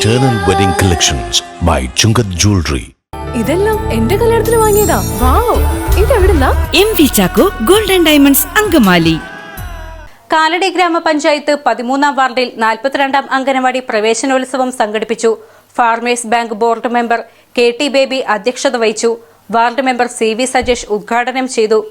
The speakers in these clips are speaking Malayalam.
Eternal Wedding Collections by Chungat Jewelry. ഇതെല്ലാം എന്റെ കല്യാണത്തിന് വാങ്ങിയതാ. Wow ഇതെവിടുന്നാ? M V Chacko golden diamonds Angamaly. Kalady ഗ്രാമപഞ്ചായത്ത് പതിമൂന്നാം വാർഡിൽ നാൽപ്പത്തിരണ്ടാം അംഗനവാടി പ്രവേശനോത്സവം സംഘടിപ്പിച്ചു. Farmers bank board member K T Baby അധ്യക്ഷത വഹിച്ചു. Ward member C V Sajesh ഉദ്ഘാടനം ചെയ്തു.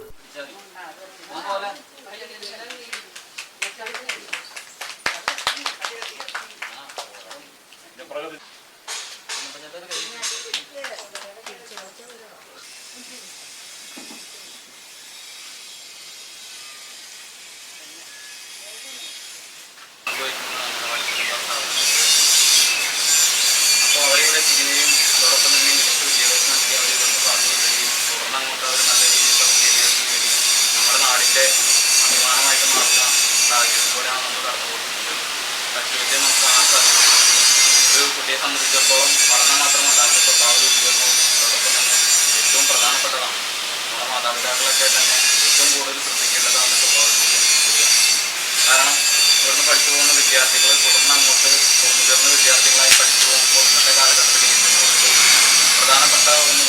സംബന്ധിച്ചിടത്തോളം പഠനം മാത്രമല്ല അവരുടെ സ്വഭാവ രൂപീകരണവും അതോടൊപ്പം തന്നെ ഏറ്റവും പ്രധാനപ്പെട്ടതാണ്. നമ്മുടെ മാതാപിതാക്കളൊക്കെ തന്നെ ഏറ്റവും കൂടുതൽ ശ്രദ്ധിക്കേണ്ടത് അവരുടെ സ്വഭാവ രൂപീകരണം കാരണം ഇവിടുന്ന് പഠിച്ചു പോകുന്ന വിദ്യാർത്ഥികൾ തുടർന്ന് അങ്ങോട്ട് മുതിർന്ന വിദ്യാർത്ഥികളായി പഠിച്ചു പോകുമ്പോൾ ഇന്നത്തെ കാലഘട്ടത്തിൽ ഏറ്റവും കൂടുതൽ പ്രധാനപ്പെട്ട എന്ന്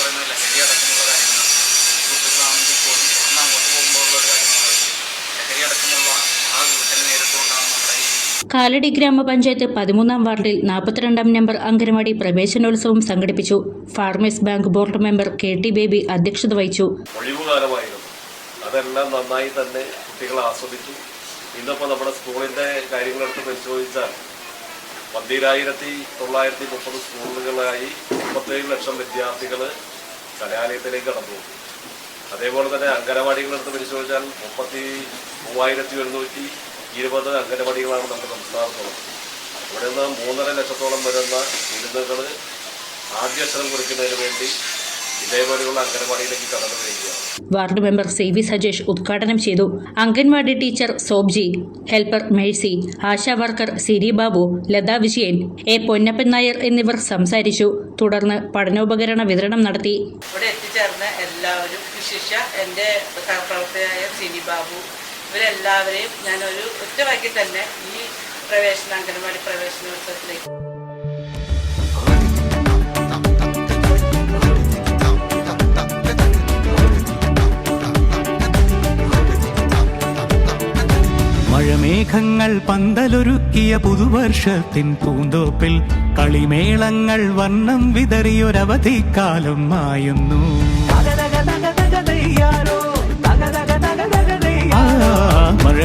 കാലടി ഗ്രാമപഞ്ചായത്ത് പതിമൂന്നാം വാർഡിൽ നാൽപ്പത്തിരണ്ടാം നമ്പർ അങ്കനവാടി പ്രവേശനോത്സവം സംഘടിപ്പിച്ചു. Farmers bank board member K T Baby അധ്യക്ഷത വഹിച്ചു. അതെല്ലാം നന്നായി തന്നെ കുട്ടികൾ ആസ്വദിച്ചു. ഇന്നിപ്പോൾ നമ്മുടെ സ്കൂളിന്റെ കാര്യങ്ങളെടുത്ത് പരിശോധിച്ചാൽ പന്തിരായിരത്തി തൊള്ളായിരത്തി മുപ്പത് സ്കൂളുകളായി മുപ്പത്തേഴ് ലക്ഷം വിദ്യാർത്ഥികൾ കലാലയത്തിലേക്ക് കടന്നു. അതേപോലെ തന്നെ അംഗനവാടികളെടുത്ത് പരിശോധിച്ചാൽ മുപ്പത്തി മൂവായിരത്തി എഴുന്നൂറ്റി ഇരുപത് അംഗനവാടികളാണ് നമ്മുടെ സംസ്ഥാനത്തുള്ളത്. ഇവിടെ നിന്ന് മൂന്നര ലക്ഷത്തോളം വരുന്ന വിരുന്നുകൾ ആദ്യാക്ഷരം കുറിക്കുന്നതിന് വേണ്ടി ward member C V Sajesh ഉദ്ഘാടനം ചെയ്തു. Anganwadi teacher Sobji helper Mercy Asha worker Siri Babu Latha Vijayan A Ponnappan Nair എന്നിവർ സംസാരിച്ചു. തുടർന്ന് പഠനോപകരണ വിതരണം നടത്തി. ഇവിടെ എത്തിച്ചേർന്ന എല്ലാവരും വിശിഷ്യ എന്റെ സഹപ്രവർത്തകയായ സിരി ബാബു ഇവരെല്ലാവരെയും ഞാനൊരു ഒറ്റ വാക്കിൽ തന്നെ ഈ പ്രവേശന അംഗനവാടി പ്രവേശനോത്സവത്തിലേക്ക് മഴമേഘങ്ങൾ പന്തലൊരുക്കിയ പുതുവർഷത്തിൻ പൂന്തോപ്പിൽ കളിമേളങ്ങൾ വർണം വിതറിയൊരവധിക്കാലം മായുന്നു.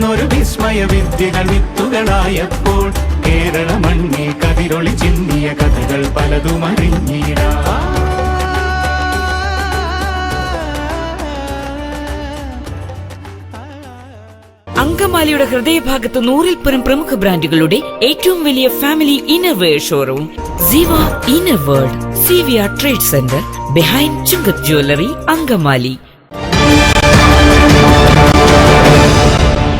പകർന്നൊരു വിസ്മയ വിദ്യകൾ വിത്തുകളായപ്പോൾ കേരള മണ്ണിൽ കതിരൊളി ചിന്തിയ കഥകൾ പലതും അറിഞ്ഞിടാം. അങ്കമാലിയുടെ ഹൃദയഭാഗത്ത് നൂറിൽ പരം പ്രമുഖ ബ്രാൻഡുകളുടെ ഏറ്റവും വലിയ family innerwear showroom Siva inner world C V R trade centre behind Chungath jewellery Angamaly.